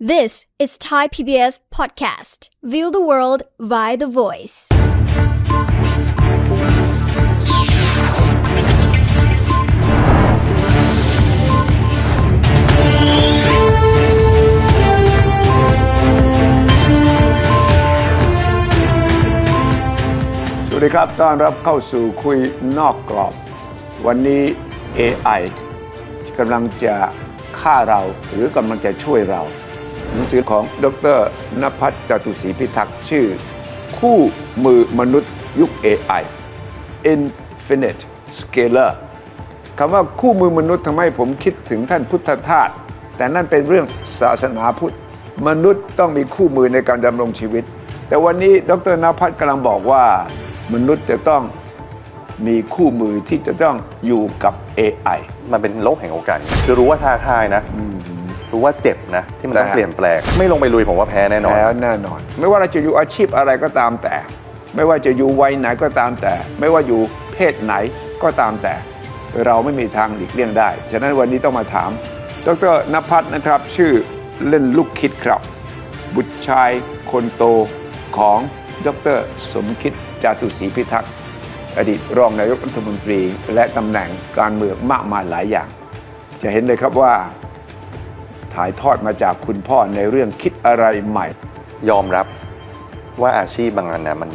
This is Thai PBS Podcast. View the world via the voice. สวัสดีครับ ต้อนรับเข้าสู่คุยนอกกรอบ วันนี้ AI กำลังจะฆ่าเราหรือกำลังจะช่วยเรา หนังสือของดรนภัสจตุศรีพิทักษ์ชื่อ คู่มือมนุษย์ยุค AI Infinite Scaler คำว่าคู่มือมนุษย์ทำให้ผมคิดถึงท่านพุทธทาสแต่นั่นเป็นเรื่องศาสนาพุทธ มนุษย์ต้องมีคู่มือในการดำรงชีวิต แต่วันนี้ดรนภัสกำลังบอกว่ามนุษย์จะต้องมีคู่มือที่จะต้องอยู่กับ AI มันเป็นโลกแห่งโอกาสคือรู้ว่าท้าทายนะ รู้ว่าเจ็บนะ ที่มันต้องแต่เปลี่ยนแปลง ไม่ลงไปลุยผมว่าแพ้แน่นอน แล้วแน่นอน ไม่ว่าเราจะอยู่อาชีพอะไรก็ตามแต่ ไม่ว่าจะอยู่วัยไหนก็ตามแต่ ไม่ว่าอยู่เพศไหนก็ตามแต่ เราไม่มีทางหลีกเลี่ยงได้ ฉะนั้นวันนี้ต้องมาถาม ดรนภัสนะครับ ชื่อเล่นลูกคิดครับ บุตรชายคนโตของดรสมคิดจาตุศรีพิทักษ์อดีตรองนายกรัฐมนตรีและตำแหน่งการเมืองมากมายหลายอย่าง จะเห็นเลยครับว่า ถ่ายทอดมาจากคุณพ่อในเรื่องคิดอะไรใหม่ ยอมรับว่าอาชีพบางอันนะมัน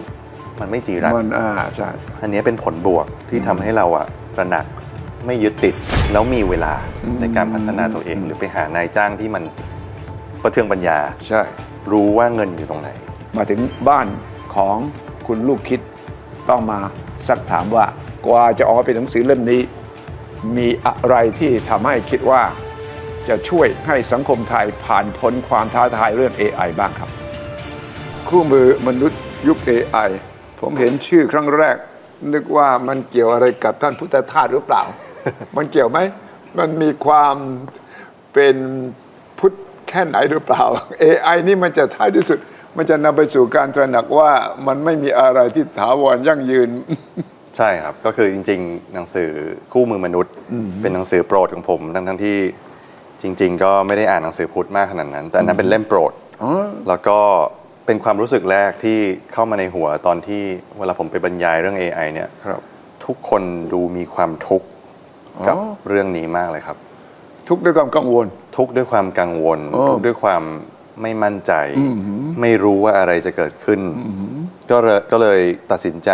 มันไม่จีรังมันอ่าใช่อันนี้เป็นผลบวกที่ทำให้เราอะตระหนักไม่ยึดติดแล้วมีเวลาในการพัฒนาตัวเอง หรือไปหานายจ้างที่มันประเทืองปัญญา ใช่ รู้ว่าเงินอยู่ตรงไหน มาถึงบ้านของคุณลูกคิดต้องมาสักถามว่ากว่าจะออกมาเป็นหนังสือเล่มนี้ มีอะไรที่ทำให้คิดว่า จะช่วยให้สังคมไทยผ่านพ้นความท้าทายเรื่อง AI บ้างครับ คู่มือมนุษย์ยุค AI ผมเห็นชื่อครั้งแรก นึกว่ามันเกี่ยวอะไรกับท่านพุทธทาสหรือเปล่า มันเกี่ยวไหม มันมีความเป็นพุทธแค่ไหนหรือเปล่า AI นี่มันจะท้ายที่สุด มันจะนำไปสู่การตระหนักว่ามันไม่มีอะไรที่ถาวรยั่งยืนใช่ครับ ก็คือจริง ๆ หนังสือคู่มือมนุษย์ เป็นหนังสือโปรดของผมทั้งทั้งๆที่ จริง ๆ ก็ไม่ได้อ่านหนังสือพุทธมากขนาดนั้น แต่อันนั้นเป็นเล่มโปรด อ๋อ แล้วก็เป็นความรู้สึกแรกที่เข้ามาในหัวตอนที่เวลาผมไปบรรยายเรื่อง AI เนี่ย ครับ ทุกคนดูมีความทุกข์กับอ๋อ เรื่องนี้มากเลยครับ ทุกข์ด้วยความกังวล ทุกข์ด้วยความกังวล อ๋อทุกข์ด้วยความไม่มั่นใจ ไม่รู้ว่าอะไรจะเกิดขึ้น ก็เลยก็เลยตัดสินใจ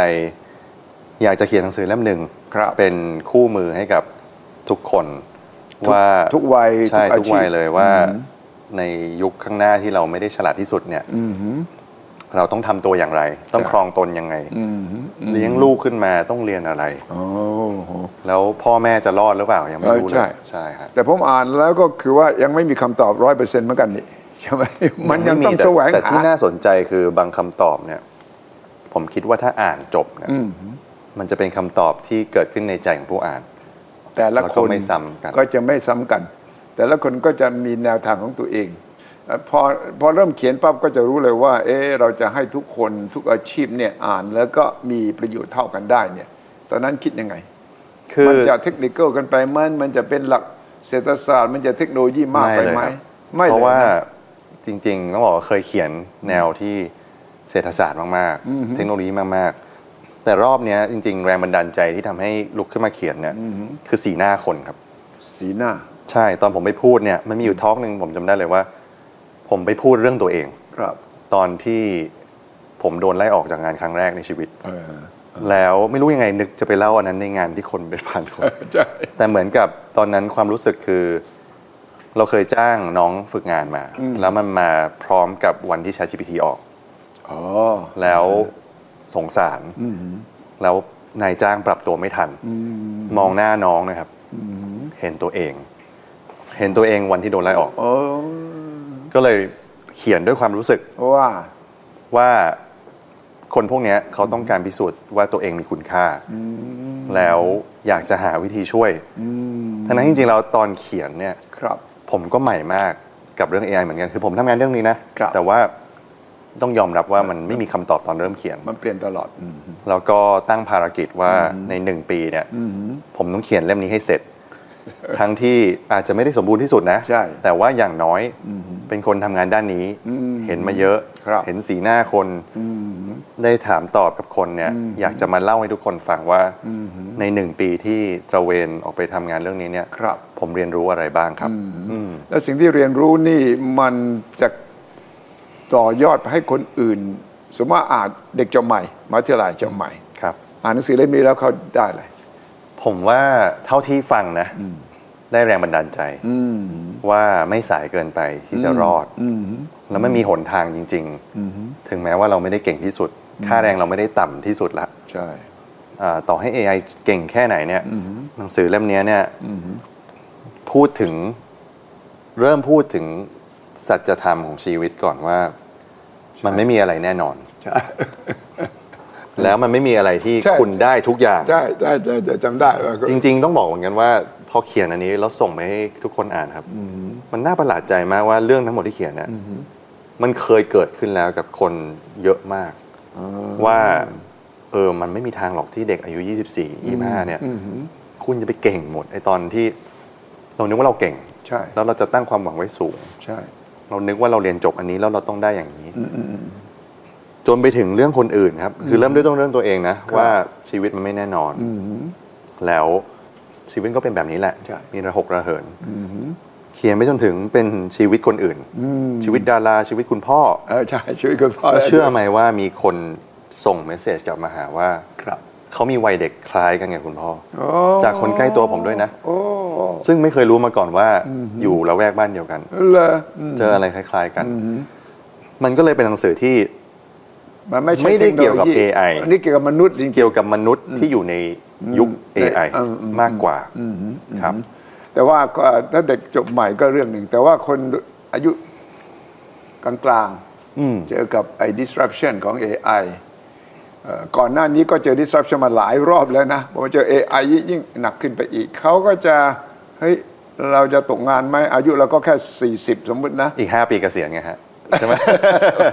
อยากจะเขียนหนังสือเล่มหนึ่งครับ เป็นคู่มือให้กับทุกคนทุก ว่าทุกวัยใช่ทุกอาทุกชีพวัยเลยว่าในยุคข้างหน้าที่เราไม่ได้ฉลาดที่สุดเนี่ยอือหือเราต้องทำตัวอย่างไร ต้องใช่ครองตนยังไงอือหือเลี้ยงลูกขึ้นมาต้องเรียนอะไรโอ้โหแล้วพ่อแม่จะรอดหรือเปล่ายังไม่รู้เออเลใช่ยใช่ครับแต่ผมอ่านแล้วก็คือว่ายังไม่มีคำตอบร้อยเปอร์เซ็นต์เหมือนกันนี่ใช่ไหมมันยังต้องไแต่แสวงแต่หาที่น่าสนใจคือบางคำตอบเนี่ย ผมคิดว่าถ้าอ่านจบเนี่ยอืมมันจะเป็นคำตอบที่เกิดขึ้นในใจของผู้อ่าน แต่ละแล้วคก็นไม่ซ้ำกันก็จะไม่ซ้ำกัน แต่ละคนก็จะมีแนวทางของตัวเองเอ่อพอพอเริ่มเขียนปั๊บก็จะรู้เลยว่า เออเราจะให้ทุกคนทุกอาชีพเนี่ยอ่านแล้วก็มีประโยชน์เท่ากันได้เนี่ย ตอนนั้นคิดยังไง คือมันจะเทคนิคกันไปไหมันมันจะเป็นหลักเศรษฐศาสตร์ มันจะเทคโนโลยีมากไปไหมครับไม่เพเลยราะว่านะจริงๆต้องบอกว่าเคยเขียนแนวที่เศรษฐศาสตร์มากๆ เทคโนโลยีมากๆ แต่รอบเนี้ยจริง ๆ แรงบันดาลใจที่ทำให้ลุกขึ้นมาเขียนเนี่ยคือสีหน้าคนครับ สีหน้าใช่ตอนผมไปพูดเนี่ยมันมีอยู่ทอล์กหนึ่งผมจำได้เลยว่า ผมไปพูดเรื่องตัวเอง ครับตอนที่ผมโดนไล่ออกจากงานครั้งแรกในชีวิต เออแล้วไม่รู้ยังไงนึกจะไปเล่าอันนั้นในงานที่คนไปผ่านคน ใช่แต่เหมือนกับตอนนั้นความรู้สึกคือ เราเคยจ้างน้องฝึกงานมา แล้วมันมาพร้อมกับวันที่ ChatGPT ออก อ๋อ แล้ว สงสารอืมแล้วนายจ้างปรับตัวไม่ทันอืมมองหน้าน้องนะครับ เห็นตัวเอง เห็นตัวเองวันที่โดนไล่ออกโอ้ก็เลยเขียนด้วยความรู้สึกว่าว่าคนพวกเนี้ยเขาต้องการพิสูจน์ว่าตัวเองมีคุณค่า แล้วอยากจะหาวิธีช่วยอืมทั้งนั้นจริงๆแล้วตอนเขียนเนี่ยครับผมก็ใหม่มากกับเรื่อง AI เหมือนกัน คือผมทำงานเรื่องนี้นะครับแต่ว่า ต้องยอมรับว่ามันไม่มีคำตอบตอนเริ่มเขียน มันเปลี่ยนตลอดอืมแล้วก็ตั้งภารกิจว่าในหนึ่งปีเนี่ยอืมผมต้องเขียนเล่มนี้ให้เสร็จ ทั้งที่อาจจะไม่ได้สมบูรณ์ที่สุดนะใช่แต่ว่าอย่างน้อยเป็นคนทำงานด้านนี้ เห็นมาเยอะครับเห็นสีหน้าคน ได้ถามตอบกับคนเนี่ย อยากจะมาเล่าให้ทุกคนฟังว่าในหนึ่งปีที่ตระเวนออกไปทำงานเรื่องนี้เนี่ยครับผมเรียนรู้อะไรบ้างครับอืมและสิ่งที่เรียนรู้นี่มันจะ ต่อยอดไปให้คนอื่น สมมติว่าอ่านเด็กจบใหม่มหาวิทยาลัยจบใหม่ ครับ อ่านหนังสือเล่มนี้แล้วเขาได้อะไร ผมว่าเท่าที่ฟังนะ ได้แรงบันดาลใจว่าไม่สายเกินไปที่จะรอดแล้วไม่มีหนทางจริง ๆ ถึงแม้ว่าเราไม่ได้เก่งที่สุด ค่าแรงเราไม่ได้ต่ำที่สุดละใช่อ่าต่อให้ AI เก่งแค่ไหนเนี่ยหนังสือเล่มเนี้ยเนี่ยพูดถึงเริ่มพูดถึง สัจธรรมของชีวิตก่อนว่า มันไม่มีอะไรแน่นอน ใช่แล้วมันไม่มีอะไรที่ใช่คุณได้ทุกอย่างใช่ใช่ใช่ใช่จำได้ว่าก็จริง ๆ ต้องบอกเหมือนกันว่า พอเขียนอันนี้แล้วส่งไปให้ทุกคนอ่านครับมันน่าประหลาดใจมากว่าเรื่องทั้งหมดที่เขียนเนี่ยมันเคยเกิดขึ้นแล้วกับคนเยอะมากว่าเออมันไม่มีทางหรอกที่เด็กอายุ 24 25 เนี่ยคุณจะไปเก่งหมดไอตอนที่เรานึกว่าเราเก่ง ใช่ แล้วเราจะตั้งความหวังไว้สูง ใช่ เรานึกว่าเราเรียนจบอันนี้แล้วเราต้องได้อย่างนี้ จนไปถึงเรื่องคนอื่นครับ คือเริ่มด้วยต้องเรื่องตัวเองนะ ว่าชีวิตมันไม่แน่นอนแล้วชีวิตก็เป็นแบบนี้แหละใช่มีระหกระเหินเขียนไปจนถึงเป็นชีวิตคนอื่นชีวิตดาราชีวิตคุณพ่อเออใช่ช่วยคุณพ่อแล้วเชื่อไหมว่ามีคนส่งเมสเซจกลับมาหาว่าครับ เขามีวัยเด็กคล้ายกันกับคุณพ่อโอ้จากคนใกล้ตัวผมด้วยนะโอ้ซึ่งไม่เคยรู้มาก่อนว่าอยู่ละแวกบ้านเดียวกันเลยอืมเจออะไรคล้าย ๆกัน มันก็เลยเป็นหนังสือที่มันไม่ใช่ไม่ได้เกี่ยวกับทคโนโล AI อันนี้เกี่ยวกับมนุษย์จริงๆเกี่ยวกับมนุษย์ที่อยู่ในยุค AI อืมอืมมากกว่าครับ แต่ว่าก็ถ้าเด็กจบใหม่ก็เรื่องหนึ่ง แต่ว่าคนอายุกลางๆเจอกับไอ้ disruption ของ AI เอ่อ ก่อนหน้านี้ก็เจอ disruption มาหลายรอบแล้วนะพอเจอ AI ยิ่งหนักขึ้นไปอีก เขาก็จะ เฮ้ย เราจะตกงานไหมอายุเราก็แค่ 40 สมมตินะ อีก 5 ปีเกษียณไงฮะ ใช่ไหม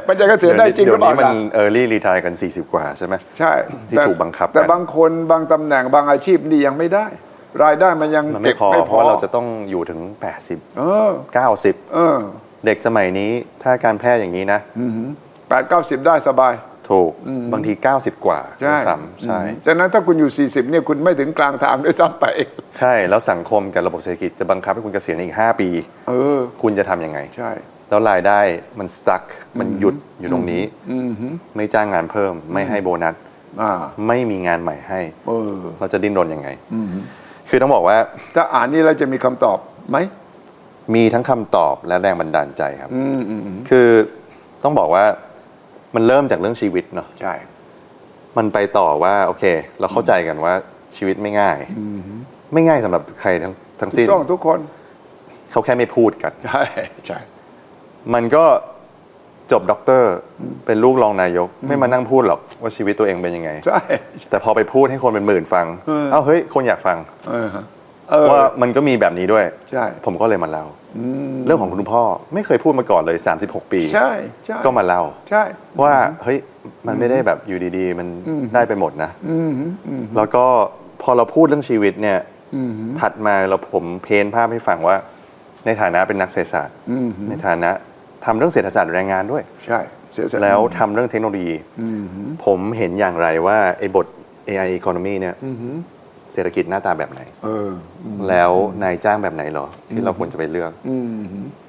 มันจะเกษียณได้จริงหรือเปล่าดี๋ยวนี้มันล่ะ early retire กัน 40 กว่าใช่ไหมใช่ ที่แต่ถูกบังคับ แต่กันบางคนบางตำแหน่งบางอาชีพนี่ยังไม่ได้ รายได้มันยังมันเก็ไม่บพอไม่เพพราะอว่าเราจะต้องอยู่ถึงเออ80 90 เออ เด็กสมัยนี้ถ้าการแพทย์อย่างนี้นะแปดเก้าสิบได้สบาย ถูกบางที 90 กว่าใช่ด้วยซ้ำใช่อืมฉะนั้นถ้าคุณอยู่ 40เนี่ยคุณไม่ถึงกลางทางด้วยซ้ำไป ใช่แล้วสังคมกับระบบเศรษฐกิจจะบังคับให้คุณเกษียณอีก 5 ปี เออ คุณจะทำยังไง ใช่ แล้วรายได้มันสตั๊กมันหยุดอยู่ตรงนี้ไม่จ้างงานเพิ่ม ไม่ให้โบนัสอ่าไม่มีงานใหม่ให้เออเราจะดิ้นรนยังไงคือต้องบอกว่า ถ้าอ่านนี่เราจะมีคำตอบไหมมีทั้งคำตอบและแรงบันดาลใจครับอืมอืมอืมคือต้องบอกว่า มันเริ่มจากเรื่องชีวิตเนาะใช่ มันไปต่อว่า โอเค เราเข้าใจกันว่าชีวิตไม่ง่ายไม่ง่ายสำหรับใครทั้งทั้งถูสิ้กนต้องทุกคน เขาแค่ไม่พูดกันใช่ใช่มันก็จบด็อกเตอร์เป็นลูกรองนายก ไม่มานั่งพูดหรอกว่าชีวิตตัวเองเป็นยังไง ใช่ แต่พอไปพูดให้คนเป็นหมื่นฟัง เอ้าเฮ้ย คนอยากฟัง เออฮะเออ ว่ามันก็มีแบบนี้ด้วย ใช่ ผมก็เลยมาเล่าเรื่องของคุณพ่อไม่เคยพูดมาก่อนเลย 36 ปี ใช่ใช่ก็มาเล่า ใช่ว่าเฮ้ยมันไม่ได้แบบอยู่ดีๆ มันได้ไปหมดนะอืมอืมแล้วก็พอเราพูดเรื่องชีวิตเนี่ยถัดมาเราผมเพ้นภาพให้ฟังว่า ในฐานะเป็นนักเศรษฐศาสตร์ ในฐานะทำเรื่องเศรษฐศาสตร์แรงงานด้วย ใช่เสียสละแล้วทำเรื่องเทคโนโลยีผมเห็นอย่างไรว่าไอ้บท AI economy เนี่ย เศรษฐกิจหน้าตาแบบไหน เออแล้วนายจ้างแบบไหนเหรอ ที่เราควรจะไปเลือก อืม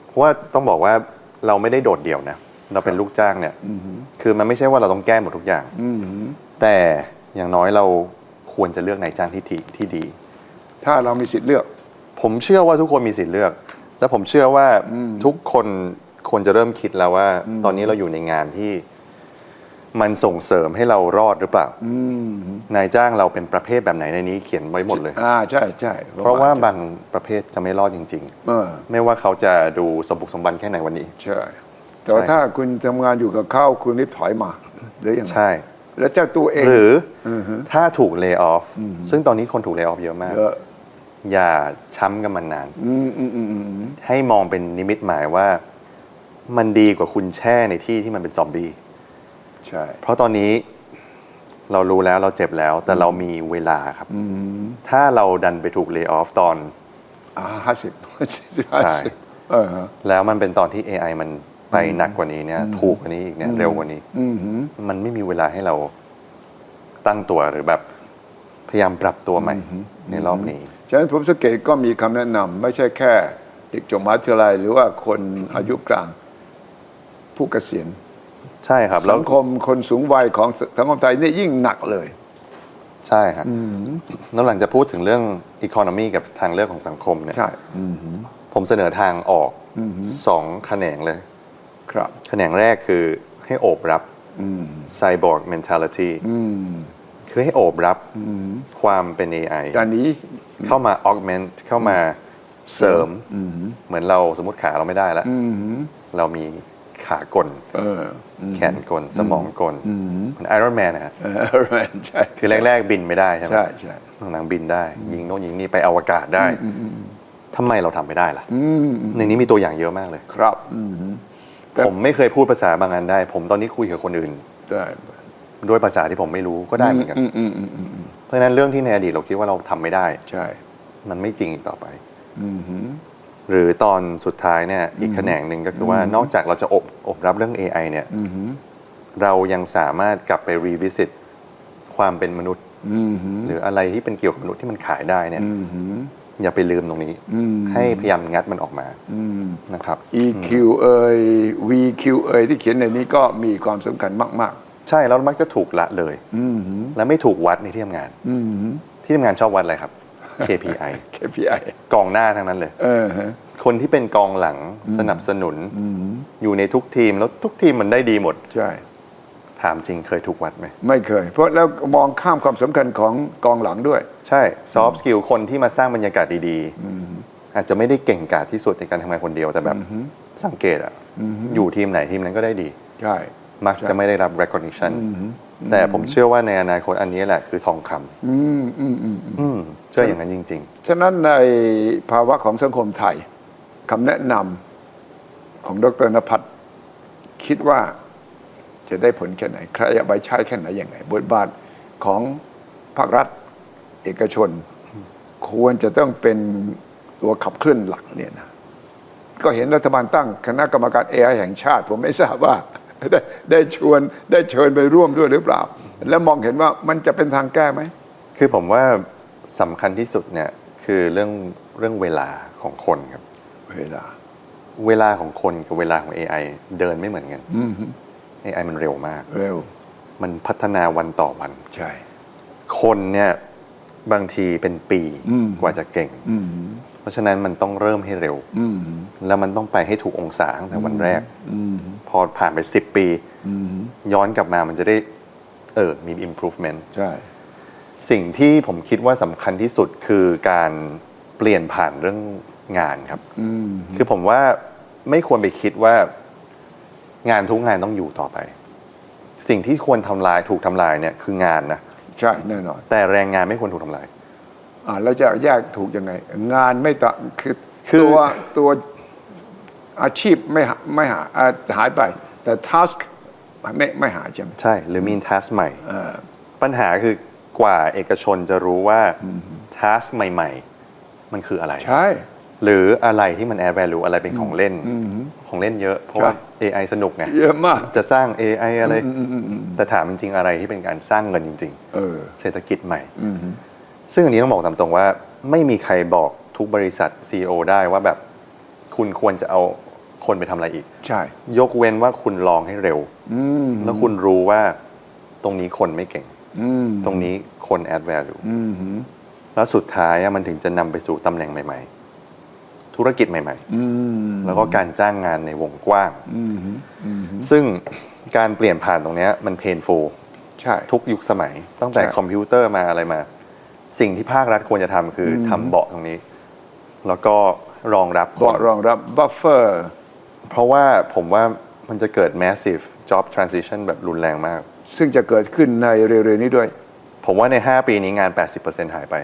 เพราะว่าต้องบอกว่าเราไม่ได้โดดเดี่ยวนะ เราเป็นลูกจ้างเนี่ยคือมันไม่ใช่ว่าเราต้องแก้หมดทุกอย่าง อืมแต่อย่างน้อยเราควรจะเลือกนายจ้างที่ทีที่ดี ถ้าเรามีสิทธิ์เลือก ผมเชื่อว่าทุกคนมีสิทธิ์เลือก และผมเชื่อว่าทุกคนควรจะเริ่มคิดแล้วว่า ตอนนี้เราอยู่ในงานที่ มันส่งเสริมให้เรารอดหรือเปล่า นายจ้างเราเป็นประเภทแบบไหนในนี้เขียนไว้หมดเลย อ่าใช่ใช่เพราะว่าบางประเภทจะไม่รอดจริงเออๆไม่ว่าเขาจะดูสมบุกสมบันแค่ไหนวันนี้ ใช่ แต่ว่าใช่ถ้าคุณทำงานอยู่กับเขาคุณรีบถอยมาหรืออย่างไรใช่ แล้วเจ้าตัวเอง หรืออถ้าถูกเลิกออฟซึ่งตอนนี้คนถูกเลิกออฟเยอะมากเยอะอย่าช้ำกับมันนานอืมอืมอืมอืมให้มองเป็นนิมิตหมายว่า มันดีกว่าคุณแช่ในที่ที่มันเป็นซอมบี้ ใช่ เพราะตอนนี้เรารู้แล้วเราเจ็บแล้ว แต่เรามีเวลาครับ ถ้าเราดันไปถูกเลิกออฟตอนอ่าห้าสิบสิบห้าใช่สิบเออฮะแล้วมันเป็นตอนที่ AI มันไปหนักกว่านี้เนี่ย ถูกกว่านี้อีกเนี่ยเร็วกว่านี้อือหือมันไม่มีเวลาให้เราตั้งตัวหรือแบบพยายามปรับตัวใหม่ในรอบนี้ ฉะนั้นผมสังเกตก็มีคำแนะนำไม่ใช่แค่ เด็กจบมหาวิทยาลัยหรือว่าคนอายุกลาง ผู้เกษียณ ใช่ครับแล้สัวงคมคนสูงวัยของสังคมไทยนี่ยิ่งหนักเลย ใช่ครับแล้วหลังจะพูดถึงเรื่องอีโคโนมีกับทางเลือกของสังคมเนี่ยใช่อืมหือผมเสนอทางออกสองแขนงเลย ครับ แขนงแรกคือให้โอบรับอืม cyborg mentality อืมคือให้โอบรับความเป็น AI ด้านนี้ เข้ามา augment เข้ามาเสริม เหมือนเราสมมติขาเราไม่ได้แล้วอืมหือเรามี ขากลเอออืมแขนกล สมองกลเหมือนไอรอนแมนนะฮะเออแมนใช่คือแรก ๆ บินไม่ได้ใช่ไหมใช่ใช่หลังๆบินได้ ยิงโน่นยิงนี่ไปอวกาศได้ทำไมเราทำไม่ได้ล่ะอืมในนี้มีตัวอย่างเยอะมากเลย ครับอืมหือแต่ผมไม่เคยพูดภาษาบางอันได้ ผมตอนนี้คุยกับคนอื่นได้ด้วยภาษาที่ผมไม่รู้ก็ได้เหมือนกันอืมอืมอืมอืมเพราะฉะนั้นเรื่องที่ในอดีตเราคิดว่าเราทำไม่ได้ ใช่ มันไม่จริงอีกต่อไปอืม หือหรือตอนสุดท้ายเนี่ยอีกแขนงหนึ่งก็คือว่านอกจากเราจะอบอบรับเรื่อง AI เนี่ยอืมหือเรายังสามารถกลับไปรีวิสิตความเป็นมนุษย์อืมหือหรืออะไรที่เป็นเกี่ยวกับมนุษย์ที่มันขายได้เนี่ยอืมหืออย่าไปลืมตรงนี้อืมให้พยายามงัดมันออกมาอืมนะครับ EQ เอ่ย VQ เอ่ยที่เขียนในนี้ก็มีความสำคัญมากใช่แล้วมักจะถูกละเลยๆอืมหือและไม่ถูกวัดในที่ทำงานอืมหือที่ทำงานชอบวัดอะไรครับ KPI KPI กองหน้าทั้งนั้นเลยเออฮะคนที่เป็นกองหลังสนับสนุนอยู่ในทุกทีมแล้วทุกทีมมันได้ดีหมด ใช่ ถามจริงเคยถูกวัดไหม ไม่เคย เพราะแล้วมองข้ามความสำคัญของกองหลังด้วย ใช่ซอฟต์สกิลคนที่มาสร้างบรรยากาศดีๆอาจจะไม่ได้เก่งกาจที่สุดในการทำงานคนเดียวแต่แบบสังเกตอะอยู่ทีมไหนทีมนั้นก็ได้ดี ใช่ มักจะไม่ได้รับ recognition แต่ผมเชื่อว่าในอนาคตอันนี้แหละคือทองคำอืมอืมอืมอืมเชื่ออย่างนั้นจริงฉะนั้นในภาวะของสังคมไทยคำแนะนำของดรนภัทรคิดว่าจะได้ผลแค่ไหน ใครเอาไปใช้แค่ไหนยังไงบทบาทของภาครัฐเอกชน ควรจะต้องเป็นตัวขับเคลื่อนหลักเนี่ยนะก็เห็นรัฐบาลตั้งคณะกรรมการ AI แห่งชาติ ผมไม่ทราบว่า ได้ได้ชวนได้เชิญไปร่วมด้วยหรือเปล่า แล้วมองเห็นว่ามันจะเป็นทางแก้ไหมๆคือผมว่าสำคัญที่สุดเนี่ยคือเรื่องเรื่องเวลาของคนครับ เวลา เวลาของคนกับเวลาของ AI เดินไม่เหมือนกันอืม AI มันเร็วมาก เร็ว มันพัฒนาวันต่อวัน ใช่ คนเนี่ยบางทีเป็นปีอืมกว่าจะเก่งอืมเพ ราะฉะนั้นมันต้องเริ่มให้เร็วอืมแล้วมันต้องไปให้ถูกองศาตั้งแต่วันแรกอืมพอผ่านไป10ปีอืมย้อนกลับมามันจะได้ เออ มี improvement ใช่ สิ่งที่ผมคิดว่าสำคัญที่สุดคือการเปลี่ยนผ่านเรื่องงานครับอืมคือผมว่าไม่ควรไปคิดว่างานทุกงานต้องอยู่ต่อไป สิ่งที่ควรทำลายถูกทำลายเนี่ยคืองานนะ ใช่แน่นอน แต่แรงงานไม่ควรถูกทำลาย อ่าแล้วจะแยกถูกยังไง งานไม่ต่างคือคือตัวตัวอาชีพไม่หาไม่หาอ่าหายไป แต่ task ไม่ไม่หายใช่ไหมใช่ หรือมี task ใหม่ เออปัญหาคือกว่าเอกชนจะรู้ว่า task ใหม่ ๆ มันคืออะไร ใช่ หรืออะไรที่มัน add value อะไรเป็นของเล่น ของเล่นเยอะ เพราะว่า ใช่ AI สนุกไง เยอะมาก จะสร้าง AI อะไร แต่ถามจริง ๆ อะไรที่เป็นการสร้างเงินจริง เออ ๆ เศรษฐกิจใหม่ ซึ่งอันนี้ต้องบอกตามตรงว่า ไม่มีใครบอกทุกบริษัท CEO ได้ว่าแบบคุณควรจะเอาคนไปทำอะไรอีก ใช่ ยกเว้นว่าคุณลองให้เร็ว อืมแล้วคุณรู้ว่าตรงนี้คนไม่เก่ง อืมตรงนี้คน add value อืมแล้วสุดท้ายอะมันถึงจะนำไปสู่ตำแหน่งใหม่ ๆ ธุรกิจใหม่ อืมๆ แล้วก็การจ้างงานในวงกว้าง อืมอืมซึ่งการเปลี่ยนผ่านตรงเนี้ยมันเพนฟู ใช่ ทุกยุคสมัยตั้งแต่ใช่ คอมพิวเตอร์มาอะไรมา สิ่งที่ภาครัฐควรจะทำคืออทำเบาะตรงนี้ แล้วก็รองรับคก็นรองรับ buffer เพราะว่าผมว่ามันจะเกิด massive job transition แบบรุนแรงมาก ซึ่งจะเกิดขึ้นในเร็วๆนี้ด้วย ผมว่าใน 5 ปีนี้งาน 80%หายไป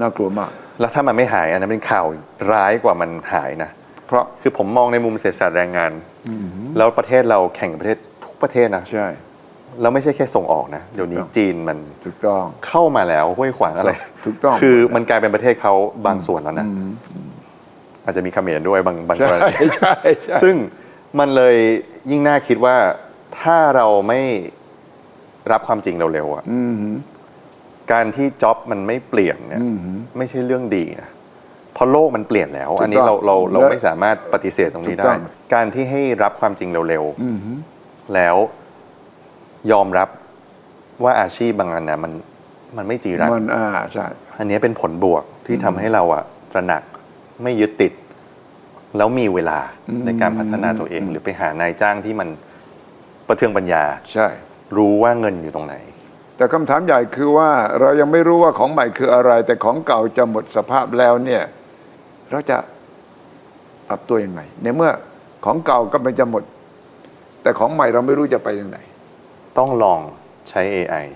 น่ากลัวมาก แล้วถ้ามันไม่หายอันนั้นเป็นข่าวร้ายกว่ามันหายนะ เพราะ คือผมมองในมุมเศรษฐศาสตร์แรงงาน แล้วประเทศเราแข่งกับประเทศทุกประเทศนะ ใช่ แล้วไม่ใช่แค่ส่งออกนะเดี๋ยวนี้ถูกต้องจีนมันถูกต้องเข้ามาแล้วห้วยขวางอะไรถูกต้องคือมันกลายเป็นประเทศเขาบางส่วนแล้วนะอาจจะมีเขมรด้วยบางบางกใช่รณีใช่ใช่ซึ่งมันเลยยิ่งน่าคิดว่าถ้าเราไม่รับความจริงเร็วๆอะอืมการที่จ็อบมันไม่เปลี่ยนเนี่ยอืมไม่ใช่เรื่องดีนะเพราะโลกมันเปลี่ยนแล้วถูกต้องอันนี้เราเราเราและไม่สามารถปฏิเสธตรงนี้ถูกต้ได้องการที่ให้รับความจริงเร็วอืมๆแล้ว ยอมรับว่าอาชีพบางอันนะมันมันไม่จีรังมันอ่าใช่อันนี้เป็นผลบวกที่ทำให้เราอะตระหนักไม่ยึดติด แล้วมีเวลาในการพัฒนาตัวเอง หรือไปหานายจ้างที่มันประเทืองปัญญา ใช่ รู้ว่าเงินอยู่ตรงไหน แต่คำถามใหญ่คือว่าเรายังไม่รู้ว่าของใหม่คืออะไร แต่ของเก่าจะหมดสภาพแล้วเนี่ย เราจะปรับตัวยังไงในเมื่อของเก่าก็มันจะหมด แต่ของใหม่เราไม่รู้จะไปยังไง ต้องลองใช้ AI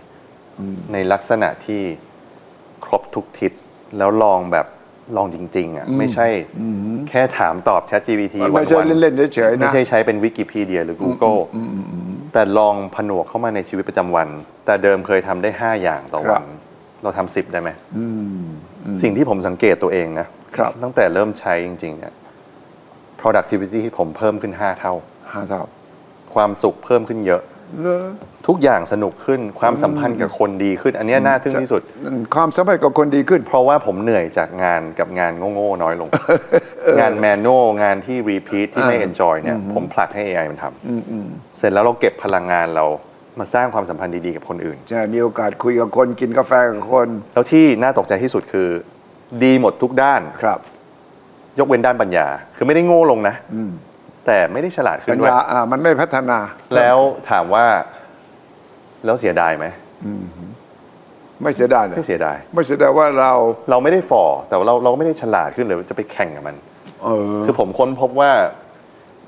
ในลักษณะที่ครบทุกทิศแล้วลองแบบลองจริง ๆอะไม่ใช่แค่ถามตอบ ChatGPT มันวัไม่ใช่นๆเล่นๆเฉยๆนะไม่ใช่ใช้เป็นวิกิพีเดียหรือ Google แต่ลองผนวกเข้ามาในชีวิตประจำวัน แต่เดิมเคยทำได้ 5 อย่างต่อครัวับนเราทำสิบได้ไหมสิ่งที่ผมสังเกตตัวเองนะครับตั้งแต่เริ่มใช้จริง ๆ เนี่ย productivity ผมเพิ่มขึ้น 5 เท่าห้าเท่า ความสุขเพิ่มขึ้นเยอะเลอ ทุกอย่างสนุกขึ้นความสัมพันธ์กับคนดีขึ้น อันเนี้ยน่าทึ่งที่สุด ความสามารถกับคนดีขึ้น เพราะว่าผมเหนื่อยจากงานกับงานโง่ๆน้อยลง งานแมนนวลงานที่รีพีทที่ไม่อ่าเอนจอยเนี่ยผมผลักให้ AI มันทำเสร็จแล้วเราเก็บพลังงานเรามาสร้างความสัมพันธ์ดีๆกับคนอื่นจะมีโอกาสคุยกับคนกินกาแฟกับคน แล้วที่น่าตกใจที่สุดคือ ดีหมดทุกด้านครับ ยกเว้นด้านปัญญา คือไม่ได้โง่ลงนะ แต่ไม่ได้ฉลาดขึ้ปันญด้วย ญาอ่ามันไม่พัฒนาแล้วถามว่า แล้วเสียดายไหมไม่เสียดายเลยไม่เสียดาย ไม่เสียดายว่าเรา เราไม่ได้ฝ่อแต่ว่าเราเราก็ไม่ได้ฉลาดขึ้นหรือจะไปแข่งกับมัน เออ คือผมค้นพบว่า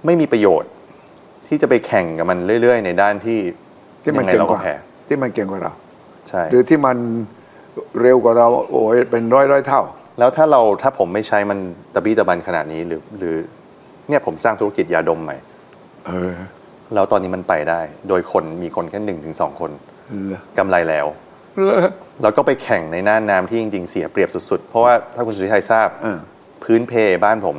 ไม่มีประโยชน์ ที่จะไปแข่งกับมันเรื่อย ๆ ในด้านที่ที่มันยังไงเก่งเรากก็ว่า แพ้ที่มันเก่งกว่าเรา ใช่ หรือที่มันเร็วกว่าเราโอ้ยเป็นร้อยร้อยเท่า แล้วถ้าเราถ้าผมไม่ใช้มันตะบี้ตะบันขนาดนี้หรือหรือ เนี่ยผมสร้างธุรกิจยาดมใหม่ เออ แล้วตอนนี้มันไปได้ โดยคนมีคนแค่หนึ่งถึงสองคนเหรอกำไรแล้วเหรอแล้วก็ไปแข่งในน่านน้ำที่จริง ๆ เสียเปรียบสุดๆ เพราะว่าถ้าคุณสุริชัยทราบอ่าพื้นเพบ้านผม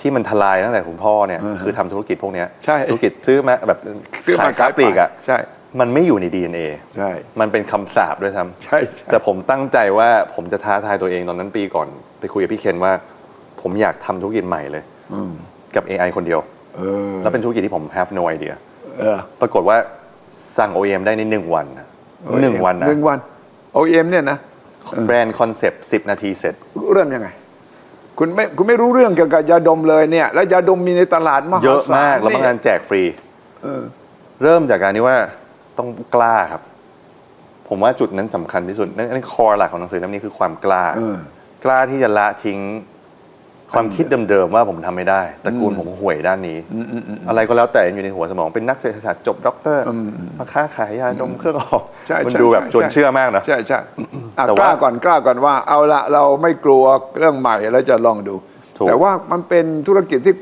ที่มันทลายตั้งแต่คุณพ่อเนี่ยอ่าฮะคือทำธุรกิจพวกเนี้ยใช่ธุรกิจซื้อมาแบบซื้อขามายค้าปลีกอะใช่ มันไม่อยู่ใน DNA ใช่ มันเป็นคำสาปด้วยซ้ำใช่ใช่ แต่ผมตั้งใจว่าผมจะท้าทายตัวเองตอนนั้นปีก่อน ไปคุยกับพี่เคนว่า ผมอยากทำธุรกิจใหม่เลยอืม กับ AI คนเดียวเออแล้วเป็นธุรกิจที่ผม have no idea เออปรากฏว่าสั่ง OEM ได้ในหนึ่งวันนะหนึ่งวันนะหนึ่งวัน OEM เนี่ยนะแบรนด์คอนเซปต์สิบนาทีเสร็จ เริ่มยังไง คุณไม่คุณไม่รู้เรื่องเกี่ยวกับยาดมเลยเนี่ย แล้วยาดมมีในตลาดมหาศาลเยอะมาก แล้วบางเนี่งายนแจกฟรีเออเริ่มจากการที่ว่าต้องกล้าครับ ผมว่าจุดนั้นสำคัญที่สุดนั่นนั่นคอหลักของหนังสือเล่มนี้คือความกล้าเออกล้าที่จะละทิ้ง ความคิดเดิมๆว่าผมทำไม่ได้ตระกูลผมห่วยด้านนี้ อะไรก็แล้วแต่อยู่ในหัวสมองเป็นนักเศรษฐศาสตร์จบด็อกเตอร์มาค้าขายยาดมเครื่องออกใช่มันใช่ดูแบบใช่จนเชื่อมากนะใช่ใช่อะแต่กว่าล้าก่อนกล้าก่อนว่า เอาละเราไม่กลัวเรื่องใหม่แล้วจะลองดูถูกแต่ว่ามันเป็นธุรกิจที่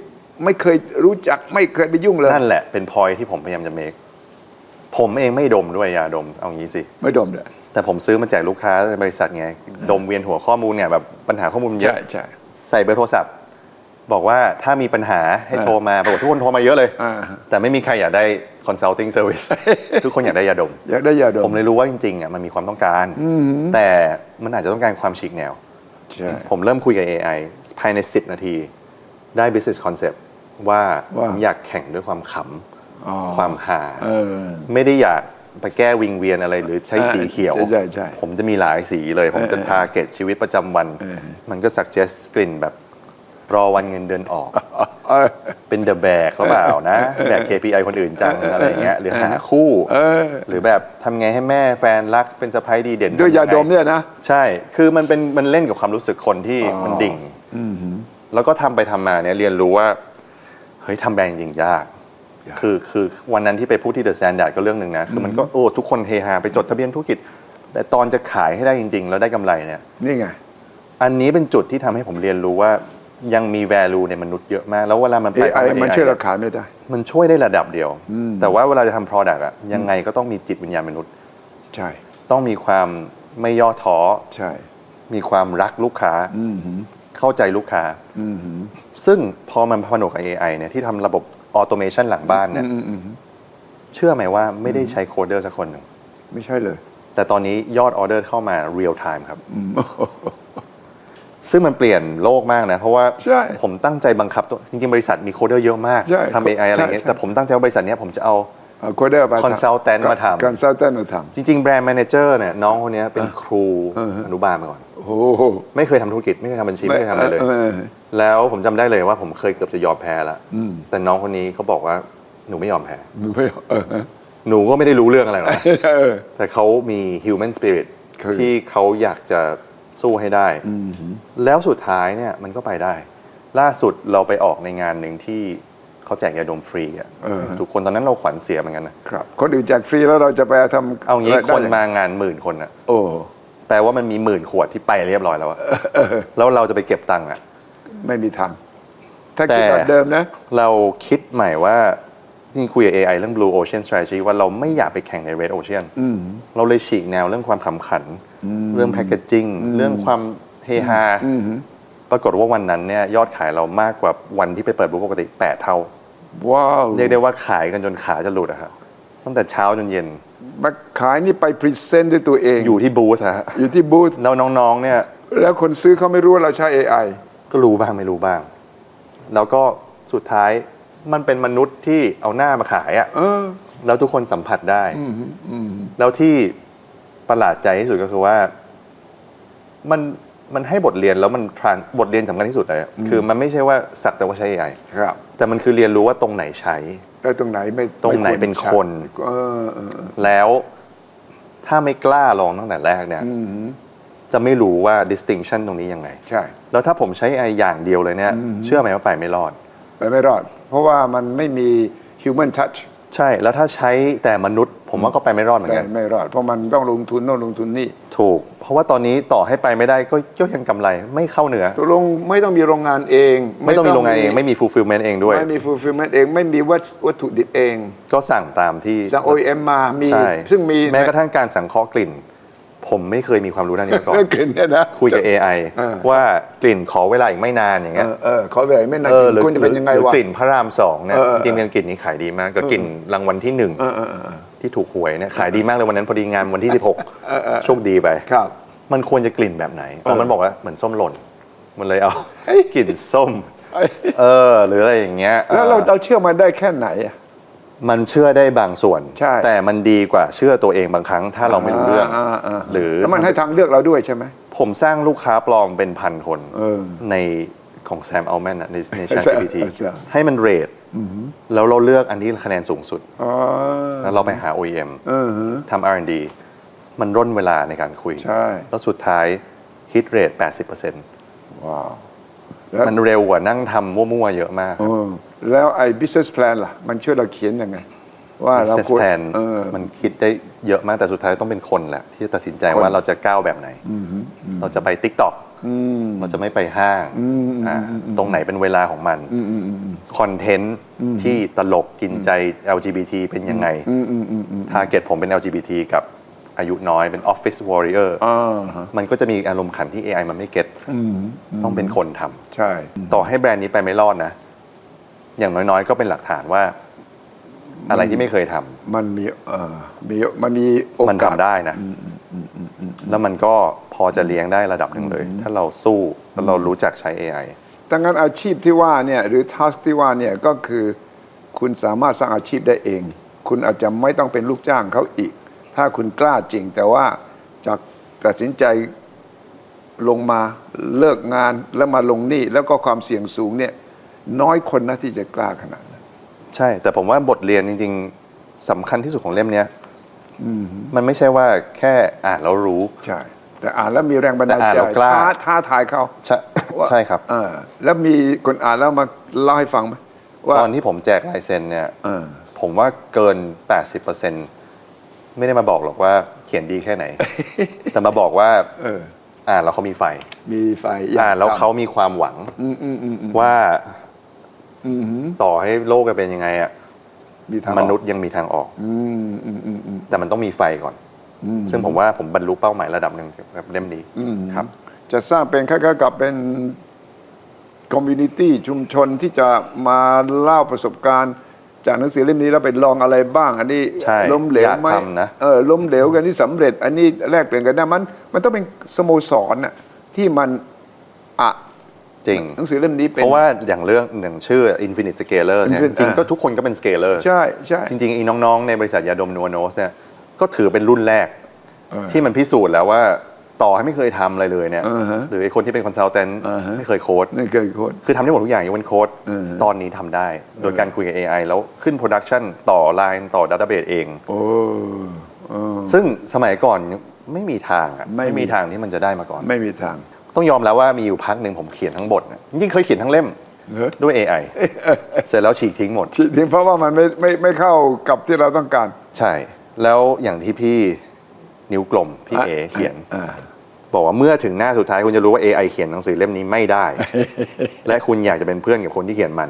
ไม่เคยรู้จักไม่เคยไปยุ่งเลยนั่นแหละเป็นพอยที่ผมพยายามจะเมคผมเองไม่ดมด้วยยาดมเอางี้สิไม่ดมเลยแต่ผมซื้อมาแจกลูกค้าในบริษัทไงดมเวียนหัวข้อมูลเนี่ยแบบปัญหาข้อมูลมันเยใช่อะใช่ใส่เบอร์โทรศัพท์ บอกว่าถ้ามีปัญหาให้อ่าโทรมาปรากฏทุกคนโทรมาเยอะเลย อ่า แต่ไม่มีใครอยากได้ consulting service ทุกคนอยากได้ยาดม อยากได้ยาดมผมเลยรู้ว่าจริงๆอะมันมีความต้องการ แต่มันอาจจะต้องการความฉีกแนว ใช่ ผมเริ่มคุยกับ AI ภายใน 10 นาที ได้ business concept ว่าว่า ผมอยากแข่งด้วยความขอ๋อำความหา เออ ไม่ได้อยาก ไปแก้วิงเวียนอะไรหรือใช้สีเขียว ใช่ใช่ใช่ผมจะมีหลายสีเลย ผมจะเออทาร์เก็ตชีวิตประจำวันเออมันก็ suggest กลิ่นแบบรอวันเงินเดือนออกเออเป็นเดอะแบกหรือเปล่านะ แบก KPI คนอื่นจังอะไรอย่างเงี้ยหรือหาคู่เออหรือแบบทำไงให้แม่แฟนรักเป็นสะพ้ายดีเด่นด้วยยาทำงไงดมเนี่ยนะ ใช่ คือมันเป็นมันเล่นกับความรู้สึกคนที่อ๋อมันดิ่งแล้วก็ทำไปทำมาเนี่ยเรียนรู้ว่า เฮ้ยทำแบรนด์จริงๆยาก คือคือวันนั้นที่ไปพูดที่เดอะแซนด์ดก็เรื่องหนึ่งนะ คือมันก็โอ้ทุกคนเฮฮาไปจดทะเบียนธุรกิจ แต่ตอนจะขายให้ได้จริง ๆ แล้วได้กำไรเนี่ยนี่ไงอันนี้เป็นจุดที่ทำให้ผมเรียนรู้ว่ายังมี value ในมนุษย์เยอะมาก แล้วเวลามันไป AI ทำมันช่วยเราขายไม่ได้ มันช่วยได้ระดับเดียว แต่ว่าเวลาจะทำ product อะยังไงก็ต้องมีจิตวิญญาณมนุษย์ ใช่ ต้องมีความไม่ย่อท้อใช่ มีความรักลูกค้าอืมหืมเข้าใจลูกค้าอืมหืมซึ่งพอมันผนวกกับ AI เนี่ยที่ทำระบบ ออโตเมชันหลังบ้านเนี่ยอืมอืมหืมเชื่อไหมว่าไม่ได้ใช้โคดเดอร์สักคนหนึ่งไม่ใช่เลย แต่ตอนนี้ยอดออเดอร์เข้ามาเรียลไทม์ครับอืมซึ่งมันเปลี่ยนโลกมากนะ เพราะว่าใช่ผมตั้งใจบังคับตัวจริงๆ บริษัทมีโคดเดอร์เยอะมากใช่ทำ AI อะไรอย่างเงี้ยใช่แต่ผมตั้งใจว่าบริษัทเนี้ยผมจะเอาเอาโคเดอร์มา Consultant มาทำคอนซัลแทนมาทจริงๆ แบรนด์แมเนเจอร์เนี่ยน้องคนเนี้ยเป็นครูเอออนุบาลมาก่อนำโอ้โหไม่เคยทำธุรกิจไม่เคยทำบัญชีไม่เคยทำอะไรเลยออ แล้วผมจำได้เลยว่าผมเคยเกือบจะยอมแพ้ละอืมแต่น้องคนนี้เขาบอกว่าหนูไม่ยอมแพ้ มึงไม่เออหนูก็ไม่ได้รู้เรื่องอะไรหรอกนะเออ แต่เขามี human spirit คือ ที่เขาอยากจะสู้ให้ได้อืมหืมแล้วสุดท้ายเนี่ยมันก็ไปได้ ล่าสุดเราไปออกในงานหนึ่งที่เขาแจกยาดมฟรีอะเออทุกคนตอนนั้นเราขวัญเสียเหมือนกันนะครับ คนอื่นแจกฟรีแล้วเราจะไปทำเอางี้ะไรได้คนมางานหมื่นคนอะโอ้ แปลว่ามันมีหมื่นขวดที่ไปเรียบร้อยแล้วอะแล้วเราจะไปเก็บตังค์อะ ไม่มีทาง ถ้าแต่คิดแบบเดิมนะ เราคิดใหม่ว่าจริงๆคุยกับ AI เรื่อง Blue Ocean Strategy ว่าเราไม่อยากไปแข่งใน Red Ocean อืมเราเลยฉีกแนวเรื่องความขำขัน เรื่องแพ c เกจจิ้งเรื่องความเฮฮาอืมปรากฏว่าวันนั้นเนี่ยยอดขายเรามากกว่าวันที่ไปเปิดบูธปกติ 8 เท่า ว้าว เรียกได้ว่าขายกันจนขาจะหลุดอะครับตั้งแต่เช้าจนเย็นมาขายนี่ไปพรีเซนต์ด้วยตัวเอง อยู่ที่บูธอะฮะอยู่ที่บูธแล้วน้องๆเนี่ย แล้วคนซื้อเขาไม่รู้ว่าเราใช้ AI ก็รู้บ้างไม่รู้บ้าง แล้วก็สุดท้ายมันเป็นมนุษย์ที่เอาหน้ามาขายอะเออ แล้วทุกคนสัมผัสได้แล้วที่ประหลาดใจที่สุดก็คือว่า มันมันให้บทเรียนแล้วมัน tran- บทเรียนสำคัญที่สุดเลยอะคือมันไม่ใช่ว่าสักแต่ว่าใช้ AI ครับ แต่มันคือเรียนรู้ว่าตรงไหนใช้แล้วตรงไหนไม่ตรงไหนม่วเป็นคนเออเออเออแล้วถ้าไม่กล้าลองตั้งแต่แรกเนี่ย อืม จะไม่รู้ว่า distinction ตรงนี้ยังไง ใช่ แล้วถ้าผมใช้ AI อย่างเดียวเลยเนี่ย เชื่อไหมว่าไปไม่รอด ไปไม่รอด เพราะว่ามันไม่มี human touch ใช่ แล้วถ้าใช้แต่มนุษย์ ผมว่าก็ไปไม่รอดเหมือนแต่กันไม่รอด เพราะมันต้องลงทุนโน่นลงทุนนี่ ถูก เพราะว่าตอนนี้ต่อให้ไปไม่ได้ก็ก็ยังกำไรไม่เข้าเนื้อตกลงไม่ต้องมีโรงงานเอง ไม่ต้องมีโรงงานเอง ไม่มี fulfillment เองด้วย ไม่มี fulfillment เอง ไม่มีวัตวัตถุดิบเอง ก็สั่งตามที่จาก OEM มา มีใช่ซึ่งมี แม้กระทั่งการสังเคราะห์กลิ่น ผมไม่เคยมีความรู้ด้านนี้มาก่อนเรื่องกลิ่นเนี่ยนะ คุยกับ AI เออ ว่ากลิ่นขอเวลาอีกไม่นานอย่างเอเงี้ยอเออขอไปไม่นานเออหรือคุณจะเป็นยังไงหรือวะ กลิ่นพระรามสองเนี่ยเออเออ จริงๆกลิ่นนี้ขายดีมากกับกลิ่นรางวัลที่หนึ่งเออเออเออ ที่ถูกหวยเนี่ยขายดีมากเลยวันนั้นพอดีงานวันที่16 โชคดีไป ครับ มันควรจะกลิ่นแบบไหนอ๋อเออมันบอกว่าเหมือนส้มหล่น มันเลยเอาเฮ้ยกลิ่นส้ม เออหรืออะไรอย่างเงี้ยแล้วเราเออเราเชื่อมันได้แค่ไหนอะ มันเชื่อได้บางส่วน ใช่ แต่มันดีกว่าเชื่อตัวเองบางครั้ง ถ้าเราไม่รู้เรื่องาาหรือ แล้วมันให้ทางเลือกเราด้วยใช่ไหม ผมสร้างลูกค้าปลอมเป็นพันคนเออในของแซมอัลแมนในในใช่ Chat GPT ใช่ ให้มันเรทแล้วเราเลือกอันที่คะแนนสูงสุด อ๋อแล้วเราไปหา OEM เออฮะ ทำ R&D มันร่นเวลาในการคุย ใช่ แล้วสุดท้ายฮิตเรท80%ว้าว แล้ว มันเร็วกว่านั่งทำมั่ว ๆ เยอะมาก เออ แล้วไอ้ business plan ล่ะ มันช่วยเราเขียนยังไง ว่าเรา Business ควร plan เออ มันคิดได้เยอะมากแต่สุดท้ายต้องเป็นคนแหละ ที่จะตัดสินใจคนว่าเราจะก้าวแบบไหน เราจะไป TikTok เราจะไม่ไปห้างอ่าตรงไหนเป็นเวลาของมันคอนเทนต์ที่ตลกกินใจ LGBT เป็นยังไงทาร์เก็ตผมเป็น LGBT กับอายุน้อยเป็น Office Warrior อ่าฮะมันก็จะมีอารมณ์ขันที่ AI มันไม่เก็ตต้องเป็นคนทำ ใช่ ต่อให้แบรนด์นี้ไปไม่รอดนะ อย่างน้อยๆ ก็เป็นหลักฐานว่า อะไรที่ไม่เคยทำมันมีเอ่อมีมันมีโอกาสมันทำได้นะแล้วมันก็พอจะเลี้ยงได้ระดับหนึ่งเลย ถ้าเราสู้แล้วเรารู้จักใช้ AI ดังนั้นอาชีพที่ว่าเนี่ยหรือทัสที่ว่าเนี่ยก็คือคุณสามารถสร้างอาชีพได้เอง คุณอาจจะไม่ต้องเป็นลูกจ้างเขาอีก ถ้าคุณกล้าจริง แต่ว่าจากตัดสินใจลงมาเลิกงานแล้วมาลงหนี้แล้วก็ความเสี่ยงสูงเนี่ย น้อยคนนะที่จะกล้าขนาดนั้นใช่ แต่ผมว่าบทเรียนจริง ๆสำคัญที่สุดของเล่มเนี้ยมันไม่ใช่ว่าแค่อ่านแล้วรู้ ใช่ แต่อ่านแล้วมีแรงบันดาลแต่อ่านใจแล้วกล้า ท้าท้าทายเขาใช่ว่าใช่ครับ เออแล้วมีคนอ่านแล้วมาเล่าให้ฟังไหมว่าตอนที่ผมแจกลายเซ็นเนี่ย เออ ผมว่าเกิน 80%ไม่ได้มาบอกหรอกว่าเขียนดีแค่ไหน แต่มาบอกว่าเออ อ่านแล้วเขามีไฟ มีไฟอยกอ่านแล้วทำเขามีความหวังอืมอืมอืมอืมว่า อืมหืมต่อให้โลกจะเป็นยังไงอะมีทางมนุษย์ยังมีทางออก อืมอืมอืมอืมแต่มันต้องมีไฟก่อน อืมซึ่งผมว่าผมบรรลุเป้าหมายระดับหนึ่งกับเล่มนี้อืมครับ จะสร้างเป็นคล้ายๆกับเป็นคอมมูนิตี้ชุมชนที่จะมาเล่าประสบการณ์ จากหนังสือเล่มนี้แล้วไปลองอะไรบ้าง อันนี้ใช่ล้มเหลวอยากไหมทำนะ เออล้มเหลวกันที่สำเร็จ อันนี้แลกเปลี่ยนกันได้มัน มันต้องเป็นสโมสรน่ะที่มันอะ จริง หนังสือเล่มนี้เป็น เพราะว่าอย่างเรื่องอย่างชื่อ Infinite Scaler เนี่ย Infinite จริงๆก็อ่าทุกคนก็เป็น Scaler ใช่ใช่ จริงๆอีน้องๆ ในบริษัทยาดมนัวโนสเนี่ยก็ถือเป็นรุ่นแรก เออ ที่มันพิสูจน์แล้วว่าต่อให้ไม่เคยทำอะไรเลยเนี่ย อ่าฮะหรือไอ้คนที่เป็นคอนซัลแทนอ่าฮะ ไม่เคยโค้ด นี่เคยโค้ดคือทำได้หมดทุกอย่างยกเว้นโค้ดเออตอนนี้ทำได้ โดยการคุยกับ AI แล้วขึ้นโปรดักชันต่อไลน์ต่อดัตเตอร์เบสเอง โอ้เออซึ่งสมัยก่อนไม่มีทางอะไม่มี ไม่มีทางที่มันจะได้มาก่อน ไม่มีทาง ต้องยอมแล้วว่ามีอยู่พักหนึ่งผมเขียนทั้งบทนะยิ่งเคยเขียนทั้งเล่มเหรอด้วย AI เสร็จแล้วฉีกทิ้งหมดที่เพราะว่ามันไม่ไม่ไม่เข้ากับที่เราต้องการ ใช่ แล้วอย่างที่พี่นิ้วกลมพี่เอเขียนอ่าบอกว่าเมื่อถึงหน้าสุดท้ายคุณจะรู้ว่า AI เขียนหนังสือเล่มนี้ไม่ได้ และคุณอยากจะเป็นเพื่อนกับคนที่เขียนมัน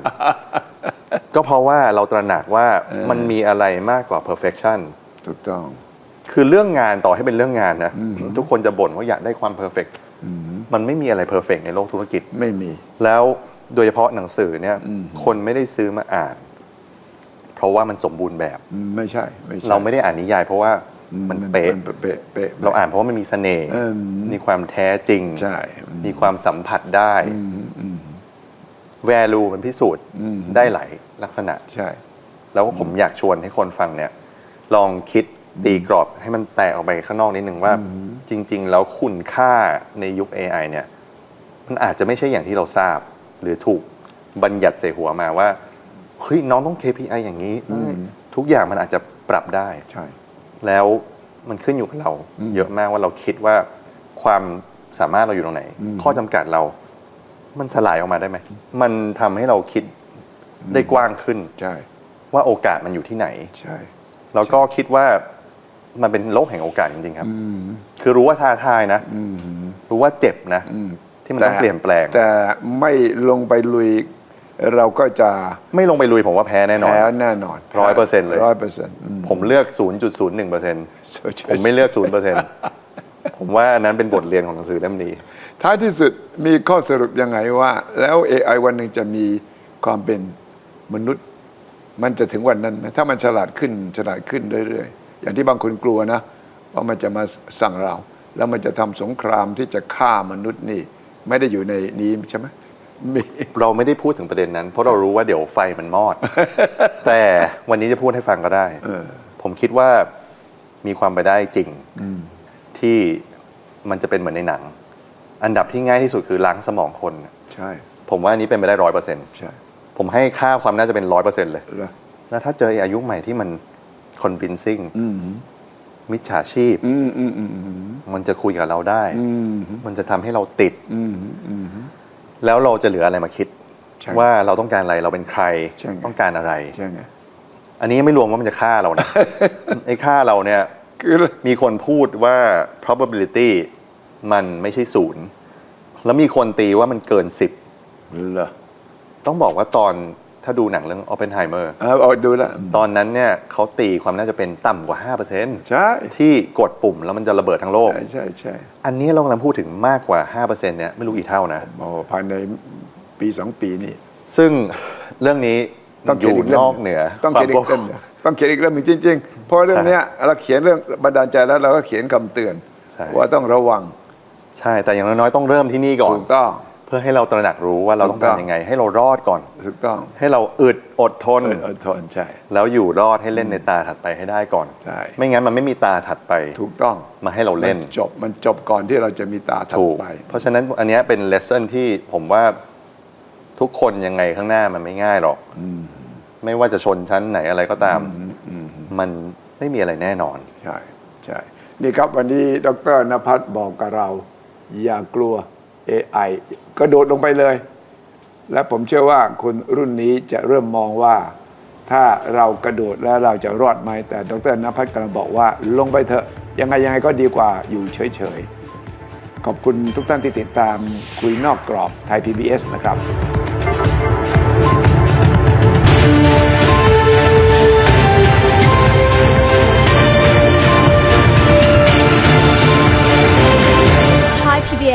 ก็เพราะว่าเราตระหนักว่ามันมีอะไรมากกว่า perfection ถูกต้อง คือเรื่องงานต่อให้เป็นเรื่องงานนะ ทุกคนจะบ่นว่าอยากได้ความ perfect มันไม่มีอะไร perfect ในโลกธุรกิจไม่มี แล้วโดยเฉพาะหนังสือเนี่ย คนไม่ได้ซื้อมาอ่าน เพราะว่ามันสมบูรณ์แบบอืมไม่ใช่ไม่ใช่ เราไม่ได้อ่านนิยายเพราะว่ามันเป๊ะมันเป๊ะเป๊ะเราอ่านเพราะว่ามันมีเสน่ห์เออมีความแท้จริงใช่มีความสัมผัสได้ value มันพิสูจน์ได้หลายลักษณะใช่ แล้วผมอยากชวนให้คนฟังเนี่ย ลองคิด ตีกรอบให้มันแตกออกไปข้างนอกนิดนึงว่าจริง ๆ แล้วคุณค่าในยุค AI เนี่ยมันอาจจะไม่ใช่อย่างที่เราทราบ หรือถูกบัญญัติใส่หัวมาว่าเฮ้ยน้องต้อง KPI อย่างนี้ ทุกอย่างมันอาจจะปรับได้ใช่แล้วมันขึ้นอยู่กับเรา เยอะมากว่าเราคิดว่าความสามารถเราอยู่ตรงไหน ข้อจำกัดเรา มันสลายออกมาได้ไหม มันทำให้เราคิดได้กว้างขึ้นใช่ว่าโอกาสมันอยู่ที่ไหนใช่แล้วก็คิดว่า มันเป็นโลกแห่งโอกาสจริงๆครับ คือรู้ว่าท้าทายนะรู้ว่าเจ็บนะที่มันต้องเปลี่ยนแปลง แต่ไม่ลงไปลุยเราก็จะไม่ลงไปลุยผมว่าแพ้แน่นอนแพ้แน่นอน100%เลยร้อยเปอร์เซ็นต์ผมเลือก0.01%ผมไม่เลือก0%ผมว่าอันนั้นเป็นบทเรียนของหนังสือเล่มนี้ ท้ายที่สุดมีข้อสรุปยังไงว่า แล้ว AI วันหนึ่งจะมีความเป็นมนุษย์ มันจะถึงวันนั้นไหมถ้ามันฉลาดขึ้นฉลาดขึ้นเรื่อยๆ อย่างที่บางคนกลัวนะว่ามันจะมาสั่งเรา แล้วมันจะทำสงครามที่จะฆ่ามนุษย์นี่ ไม่ได้อยู่ในนี้ใช่ไหมมีเราไม่ได้พูดถึงประเด็นนั้น เพราะเรารู้ว่าเดี๋ยวไฟมันมอด แต่วันนี้จะพูดให้ฟังก็ได้ผมคิดว่ามีความไปได้จริงที่มันจะเป็นเหมือนในหนัง อันดับที่ง่ายที่สุดคือล้างสมองคนใช่ ผมว่าอันนี้เป็นไปได้ร้อยเปอร์เซ็นต์ใช่ ผมให้ค่าความน่าจะเป็นร้อยเปอร์เซ็นต์เลย แล้วแล้วถ้าเจออายุใหม่ที่มัน convincing มิจฉาชีพอืมอืมอืมอืมมันจะคุยกับเราได้อืมมันจะทำให้เราติดอืมอืมแล้วเราจะเหลืออะไรมาคิดใช่ว่าเราต้องการอะไรเราเป็นใครใช่ไงต้องการอะไรใช่ไงอันนี้ไม่รวมว่ามันจะฆ่าเรานะไอ้ฆ่าเราเนี่ยคือมีคนพูดว่า probability มันไม่ใช่ศูนย์ แล้วมีคนตีว่ามันเกินเหรอ10ต้องบอกว่าตอน ถ้าดูหนังเรื่อง Oppenheimer เอาเอาดูแลวตอนนั้นเนี่ยเขาตีความน่าจะเป็นต่ำกว่า 5%ใช่ที่กดปุ่มแล้วมันจะระเบิดทั้งโลก ใช่ใช่ใช่อันนี้เรากำลังพูดถึงมากกว่า 5%เนี่ยไม่รู้กี่เท่านะโอ้ภายในปีสองปีนี่ ซึ่งเรื่องนี้ต้องอเขียนยู่อีกเรื่นองอกเหนือ ต้องเขียนอีกควาเรื่อมงหนึ่งต้องเขียนอีกเรื่องหนึ่งจริงๆ เพราะเรื่องเนี้ยเราเขียนเรื่องบันดาลใจแล้วเราก็เขียนคำเตือนใช่ว่าต้องระวัง ใช่แต่อย่างน้อยๆต้องเริ่มที่นี่ก่อนถูกต้อง เพื่อให้เราตระหนักรู้ว่าเราต้องถูกต้องทำยังไง ให้เรารอดก่อนถูกต้อง ให้เราอึดอดทนเอออดทนใช่แล้วอยู่รอดให้เล่นในตาถัดไปให้ได้ก่อนใช่ไม่งั้นมันไม่มีตาถัดไป ถูกต้องมาให้เราเล่นมันจบมันจบก่อนที่เราจะมีตาถัดถูกไป เพราะฉะนั้นอันเนี้ยเป็นเลสเซ่นที่ผมว่าทุกคนยังไงข้างหน้ามันไม่ง่ายหรอกไม่ว่าจะชนชั้นไหนอะไรก็ตาม มันไม่มีอะไรแน่นอน ใช่ใช่นี่ครับวันนี้ดรนภัสบอกกับเรา อย่ากลัว AI กระโดดลงไปเลย และผมเชื่อว่าคนรุ่นนี้จะเริ่มมองว่า ถ้าเรากระโดดแล้วเราจะรอดไหมแต่ดรนภัสกำลังบอกว่าลงไปเถอะ ยังไงยังไงก็ดีกว่าอยู่เฉยๆ ขอบคุณทุกท่านที่ติดตามคุยนอกกรอบไทย PBS นะครับ